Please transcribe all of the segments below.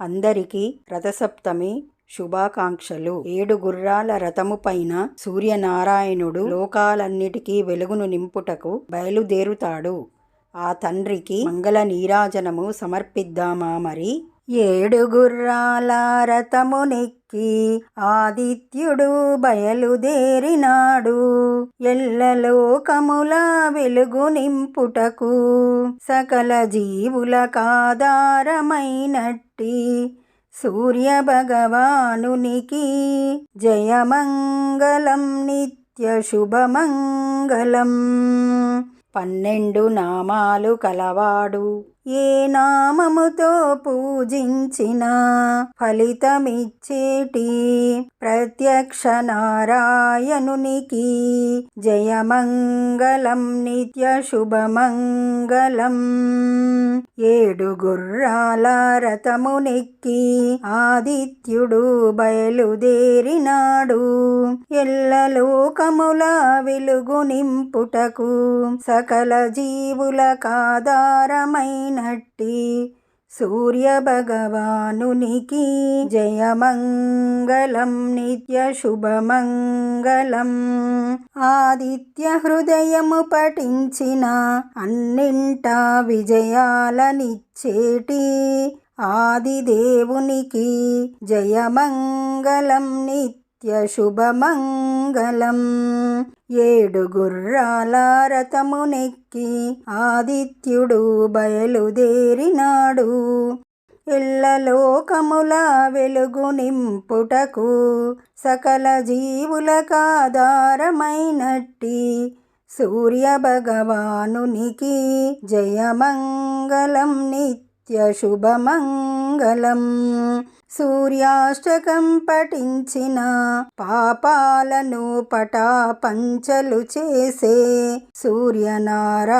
అందరికీ రథసప్తమి శుభాకాంక్షలు. ఏడు గుర్రాల రథము పైన సూర్యనారాయణుడు లోకాలన్నిటికీ వెలుగును నింపుటకు బయలుదేరుతాడు. ఆ తండ్రికి మంగళ నీరాజనము సమర్పిద్దామా మరి? ఏడు గుర్రాల రథమునెక్కి ఆదిత్యుడు బయలుదేరినాడు. ఎల్లలోకముల వెలుగు నింపుటకు సకల జీవులకాధారమైనట్టి సూర్య భగవానునికి జయమంగళం నిత్య శుభమంగళం పన్నెండు నామాలు కలవాడు. ఏ నామముతో పూజించిన ఫలితమిచ్చేటి? ప్రత్యక్ష నారాయణునికి జయమంగళం నిత్య శుభమంగళం. ఏడు గుర్రాల రథమునెక్కి ఆదిత్యుడు బయలుదేరినాడు. ఎల్లలోకముల వెలుగు నింపుటకు సకల జీవుల కాధారమైన సూర్య భగవానునికి జయమంగళం నిత్య శుభమంగళం. ఆదిత్య హృదయము పఠించిన అన్నింటా విజయాలనిచ్చేటి ఆదిదేవునికి జయమంగళం నిత్య శుభమంగళం ఏడు గుర్రాల రథమునెక్కి ఆదిత్యుడు బయలుదేరినాడు. ఎల్లలోకముల వెలుగు నింపుటకు సకల జీవులకాధారమైనట్టి సూర్య భగవానునికి జయమంగళం నిత్య శుభమంగళం సూర్యాష్టకం పఠించిన పాపాలను పటాపంచలు చేసే సూర్యనారాయణునికి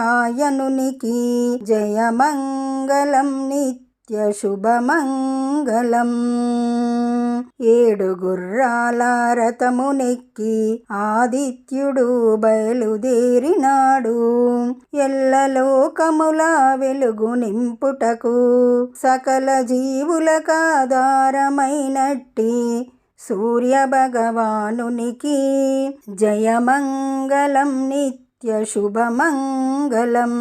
జయమంగళం నిత్య శుభమంగళం. ఏడు గుర్రాల రథమునెక్కి ఆదిత్యుడు బయలుదేరినాడు. ఎల్లలోకముల వెలుగు నింపుటకు సకల జీవులకాధారమైనట్టి సూర్య భగవానునికి జయమంగళం నిత్య నిత్యశుభమంగళం.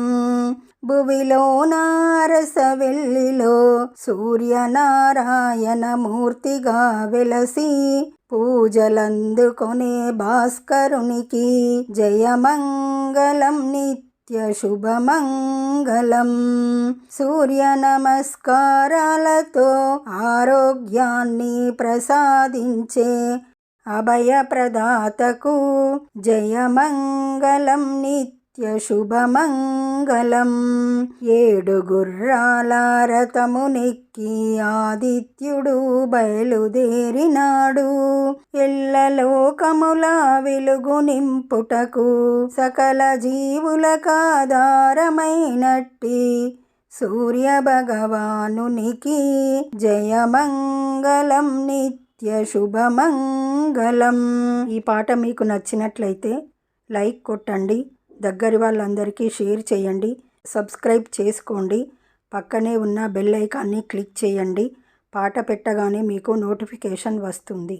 భువిలో నారస వెళ్ళిలో సూర్యనారాయణ మూర్తిగా వెలసి పూజలందుకొనే భాస్కరునికి జయమంగళం నిత్య శుభమంగళం సూర్య నమస్కారాలతో ఆరోగ్యాన్ని ప్రసాదించే అభయప్రదాతకు జయమంగళం నిత్యశుభమంగళం ఏడు గుర్రాల రథమునెక్కి ఆదిత్యుడు బయలుదేరినాడు. ఎల్లలోకముల వెలుగు నింపుటకు సకల జీవులకాధారమైనట్టి సూర్య భగవానునికి జయమంగళం నిత్య నిత్యశుభమంగళం ఈ పాట మీకు నచ్చినట్లయితే లైక్ కొట్టండి దగ్గరి వాళ్ళందరికీ షేర్ చేయండి సబ్స్క్రైబ్ చేసుకోండి పక్కనే ఉన్న బెల్ ఐకాన్ని క్లిక్ చేయండి. పాట పెట్టగానే మీకు నోటిఫికేషన్ వస్తుంది.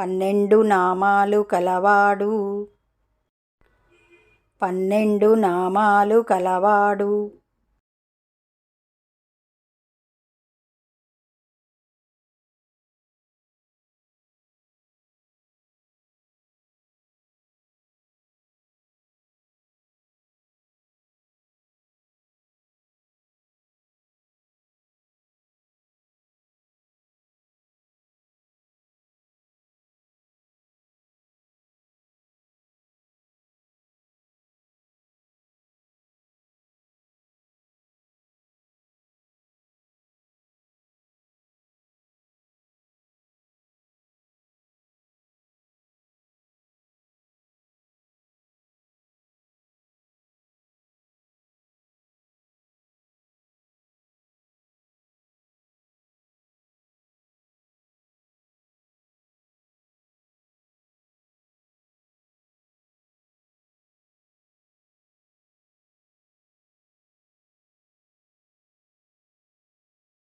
పన్నెండు నామాలు కలవాడు. పన్నెండు నామాలు కలవాడు.